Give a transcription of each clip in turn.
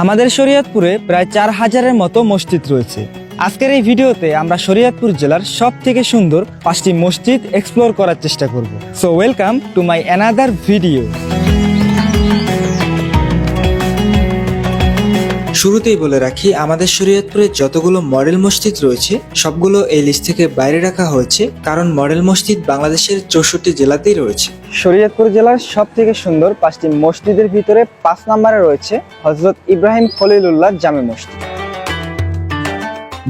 আমাদের শরীয়তপুরে প্রায় চার হাজারের মতো মসজিদ রয়েছে। আজকের এই ভিডিওতে আমরা শরীয়তপুর জেলার সব থেকে সুন্দর পাঁচটি মসজিদ এক্সপ্লোর করার চেষ্টা করব। So welcome to my another video শুরুতেই বলে রাখি, আমাদের শরীয়তপুরে যতগুলো মডেল মসজিদ রয়েছে, সবগুলো এই লিস্ট থেকে বাইরে রাখা হয়েছে, কারণ মডেল মসজিদ বাংলাদেশের চৌষট্টি জেলাতেই রয়েছে। শরীয়তপুর জেলার সব থেকে সুন্দর পাঁচটি মসজিদের ভিতরে পাঁচ নম্বরে রয়েছে হজরত ইব্রাহিম খলিলুল্লাহ জামে মসজিদ।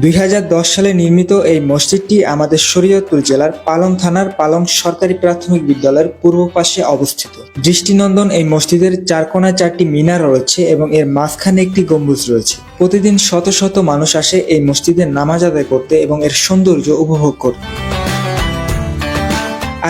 দুই হাজার দশ সালে নির্মিত এই মসজিদটি আমাদের শরীয়তপুর জেলার পালং থানার পালং সরকারি প্রাথমিক বিদ্যালয়ের পূর্ব পাশে অবস্থিত। দৃষ্টিনন্দন এই মসজিদের চার কোনায় চারটি মিনার রয়েছে এবং এর মাঝখানে একটি গম্বুজ রয়েছে। প্রতিদিন শত শত মানুষ আসে এই মসজিদের নামাজ আদায় করতে এবং এর সৌন্দর্য উপভোগ করতে।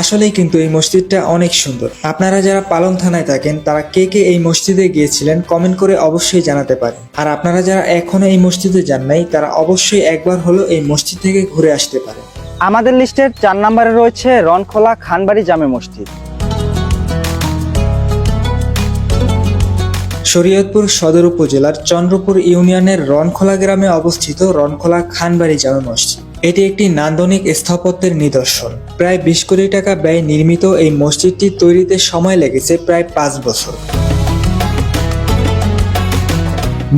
আসলেই কিন্তু এই মসজিদটা অনেক সুন্দর। আপনারা যারা পালং থানায় থাকেন তারা কে কে এই মসজিদে গিয়েছিলেন কমেন্ট করে অবশ্যই জানাতে পারেন। আর আপনারা যারা এখনও এই মসজিদে যান নাই তারা অবশ্যই একবার হলো এই মসজিদ থেকে ঘুরে আসতে পারেন। আমাদের লিস্টের চার নম্বরে রয়েছে রনখোলা খানবাড়ি জামে মসজিদ। শরীয়তপুর সদর উপজেলার চন্দ্রপুর ইউনিয়নের রনখোলা গ্রামে অবস্থিত রনখোলা খানবাড়ি জামে মসজিদ। এটি একটি নান্দনিক স্থাপত্যের নিদর্শন। প্রায় বিশ কোটি টাকা ব্যয় নির্মিত এই মসজিদটি তৈরিতে সময় লেগেছে প্রায় পাঁচ বছর।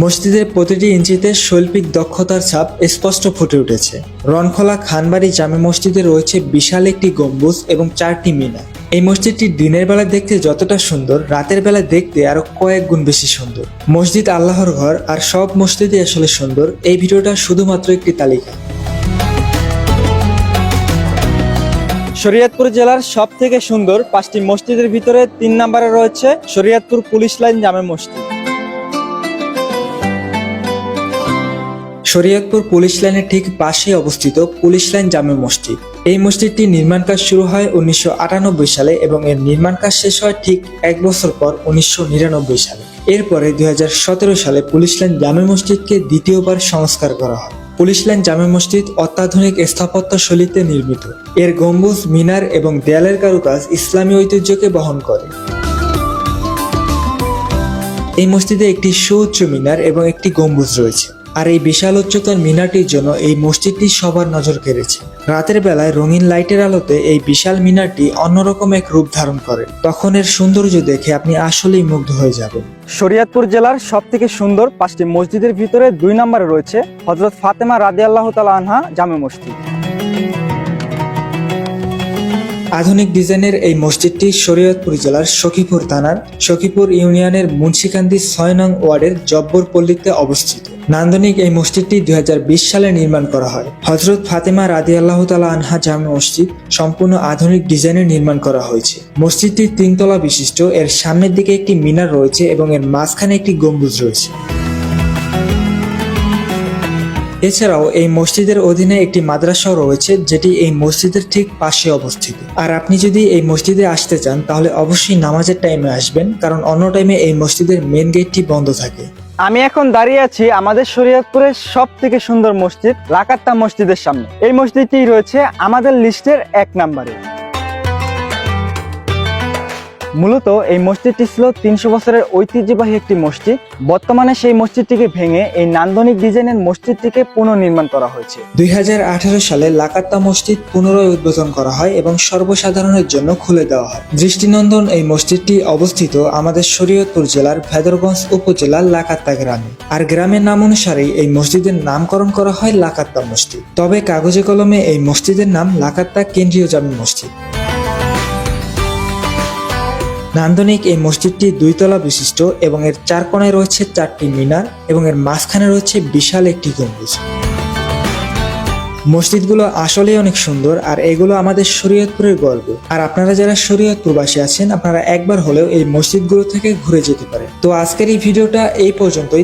মসজিদের প্রতিটি ইঞ্চিতে শৈল্পিক দক্ষতার ছাপ স্পষ্ট ফুটে উঠেছে। রনখোলা খানবাড়ি জামে মসজিদে রয়েছে বিশাল একটি গম্বুজ এবং চারটি মিনার। এই মসজিদটি দিনের বেলা দেখতে যতটা সুন্দর, রাতের বেলা দেখতে আরও কয়েক গুণ বেশি সুন্দর। মসজিদ আল্লাহর ঘর আর সব মসজিদই আসলে সুন্দর। এই ভিডিওটা শুধুমাত্র একটি তালিকা। শরীয়তপুর জেলার সব থেকে সুন্দর পাঁচটি মসজিদের ভিতরে তিন নম্বরে রয়েছে শরীয়তপুর পুলিশ লাইন জামে মসজিদ। শরীয়তপুর পুলিশ লাইনের ঠিক পাশে অবস্থিত পুলিশ লাইন জামে মসজিদ। এই মসজিদটি নির্মাণ কাজ শুরু হয় উনিশশো আটানব্বই সালে এবং এর নির্মাণ কাজ শেষ হয় ঠিক এক বছর পর উনিশশো নিরানব্বই সালে। এরপরে দুই হাজার সতেরো সালে পুলিশ লাইন জামে মসজিদকে দ্বিতীয়বার সংস্কার করা হয়। পুলিশ লাইন জামে মসজিদ অত্যাধুনিক স্থাপত্য শৈলীতে নির্মিত। এর গম্বুজ, মিনার এবং দেয়ালের কারুকাজ ইসলামী ঐতিহ্যকে বহন করে। এই মসজিদে একটি সুউচ্চ মিনার এবং একটি গম্বুজ রয়েছে। আর এই বিশাল উচ্চতার মিনারটির জন্য এই মসজিদটি সবার নজর কেড়েছে। রাতের বেলায় রঙিন লাইটের আলোতে এই বিশাল মিনারটি অন্যরকম এক রূপ ধারণ করে। তখন এর সৌন্দর্য দেখে আপনি আসলেই মুগ্ধ হয়ে যাবেন। শরিয়াতপুর জেলার সব থেকে সুন্দর পাঁচটি মসজিদের ভিতরে দুই নম্বরে রয়েছে হজরত ফাতেমা রাদিয়াল্লাহ তালা আনহা জামে মসজিদ। আধুনিক ডিজাইনের এই মসজিদটি শরীয়তপুর জেলার সখীপুর থানার সখীপুর ইউনিয়নের মুন্সিকান্দি ছয় নং ওয়ার্ডের জব্বর পল্লীতে অবস্থিত। নান্দনিক এই মসজিদটি দুই হাজার বিশ সালে নির্মাণ করা হয়। হজরত ফাতেমা রাদি আল্লাহ তালা আনহা জামে মসজিদ সম্পূর্ণ আধুনিক ডিজাইনে নির্মাণ করা হয়েছে। মসজিদটি তিনতলা বিশিষ্ট, এর সামনের দিকে একটি মিনার রয়েছে এবং এর মাঝখানে একটি গম্বুজ রয়েছে। এছাড়াও এই মসজিদের অধীনে একটি মাদ্রাসাও রয়েছে, যেটি এই মসজিদের ঠিক পাশে অবস্থিত। আর আপনি যদি এই মসজিদে আসতে চান, তাহলে অবশ্যই নামাজের টাইমে আসবেন, কারণ অন্য টাইমে এই মসজিদের মেন গেটটি বন্ধ থাকে। আমি এখন দাঁড়িয়ে আছি আমাদের শরীয়তপুরের সব থেকে সুন্দর মসজিদ রাকাত্তা মসজিদের সামনে। এই মসজিদটি রয়েছে আমাদের লিস্টের এক নম্বরে। মূলত এই মসজিদটি ছিল তিনশো বছরের ঐতিহ্যবাহী একটি মসজিদ। বর্তমানে সেই মসজিদটিকে ভেঙে এই নান্দনিক ডিজাইনের মসজিদটিকে পুনর্নির্মাণ করা হয়েছে। দুই হাজার আঠারো সালে লাকাত্তা মসজিদ পুনরায় উদ্বোধন করা হয় এবং সর্বসাধারণের জন্য খুলে দেওয়া হয়। দৃষ্টিনন্দন এই মসজিদটি অবস্থিত আমাদের শরীয়তপুর জেলার ভেদরগঞ্জ উপজেলার লাকাত্তা গ্রামে। আর গ্রামের নাম অনুসারেই এই মসজিদের নামকরণ করা হয় লাকাত্তা মসজিদ। তবে কাগজে কলমে এই মসজিদের নাম লাকাত্তা কেন্দ্রীয় জামি মসজিদ। নান্দনিক এই মসজিদটি দুইতলা বিশিষ্ট এবং এর চার কোণায় রয়েছে চারটি মিনার এবং এর মাঝখানে রয়েছে বিশাল একটি গম্বুজ। মসজিদগুলো আসলেই অনেক সুন্দর আর এগুলো আমাদের শরীয়তপুরের গল্প। আর আপনারা যারা শরীয়তপুরবাসী আছেন, আপনারা একবার হলেও এই মসজিদগুলো থেকে ঘুরে যেতে পারেন। তো আজকের এই ভিডিওটা এই পর্যন্তই।